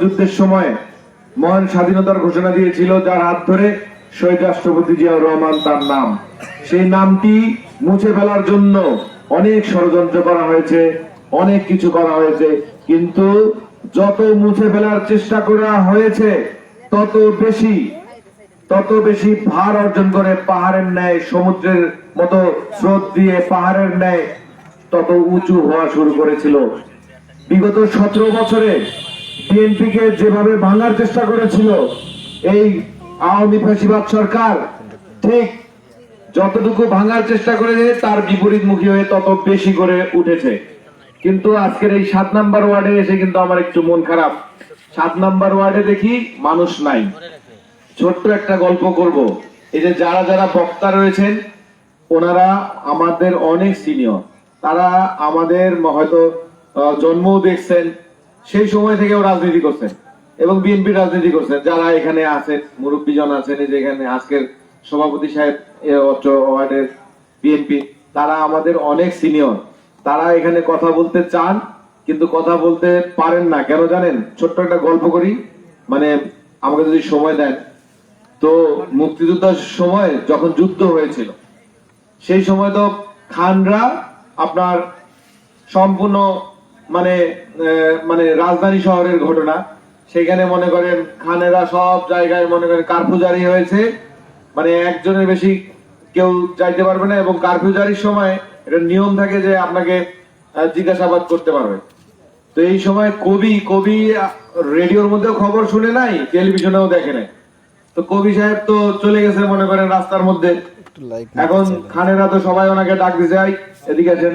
যুদ্ধের সময় মহান স্বাধীনতার ঘোষণা দিয়েছিল, যার হাত ধরে শহীদ রাষ্ট্রপতি জিয়াউর রহমান তার নাম। সেই নামটি মুছে ফেলার জন্য অনেক ষড়যন্ত্র করা হয়েছে, অনেক কিছু করা হয়েছে, কিন্তু যত মুছে ফেলার চেষ্টা করা হয়েছে, তত বেশি তত বেশি ভার অর্জন করে পাহাড়ের ন্যায়, সমুদ্রের মতো স্রোত দিয়ে পাহাড়ের ন্যায় তত উঁচু হওয়া শুরু করেছিল। বিগত সতেরো বছরে বিএনপি কে যেভাবে ভাঙার চেষ্টা করেছিল এই আওয়ামী ফ্যাসিবাদ সরকার, ঠিক যতটুকু ভাঙার চেষ্টা করেছে তার বিপরীতমুখী হয়ে তত বেশি করে উঠেছে। কিন্তু আজকের এই সাত নাম্বার ওয়ার্ডে এসে কিন্তু আমার একটু মন খারাপ। সাত নাম্বার ওয়ার্ডে দেখি মানুষ নাই। ছোট্ট একটা গল্প করব। এই যে যারা যারা বক্তা রয়েছেন, ওনারা আমাদের অনেক সিনিয়র তারা আমাদের হয়তো জন্মও দেখছেন সেই সময় থেকেও রাজনীতি করছেন এবং বিএনপি রাজনীতি করছেন যারা এখানে আছেন মুরব্বীজন আছেন এই যে এখানে আজকের সভাপতি সাহেব ওয়ার্ডের বিএনপি, তারা আমাদের অনেক সিনিয়র তারা এখানে কথা বলতে চান, কিন্তু কথা বলতে পারেন না। কেন জানেন? ছোট্ট একটা গল্প করি। মানে আমাকে যদি সময় দেন। তো মুক্তিযোদ্ধার সময় যখন যুদ্ধ হয়েছিল, সেই সময় তো খানরা আপনার সম্পূর্ণ মানে মানে রাজধানী শহরের ঘটনা। সেখানে মনে করেন খানেরা সব জায়গায় মনে করেন কারফিউ জারি হয়েছে। মানে একজনের বেশি কেউ যাইতে পারবে না এবং কারফিউ জারির সময় এটা নিয়ম থাকে যে আপনাকে জিজ্ঞাসাবাদ করতে পারবে। তো এই সময় কবি কবি রেডিওর মধ্যেও খবর শুনে নাই টেলিভিশনেও দেখে নাই। তো কবি সাহেব তো চলে গেছে মনে করেন রাস্তার মধ্যে। এখন খানেরা তো সবাই ওনাকে ডাক দিতে হয় এদিকে আছেন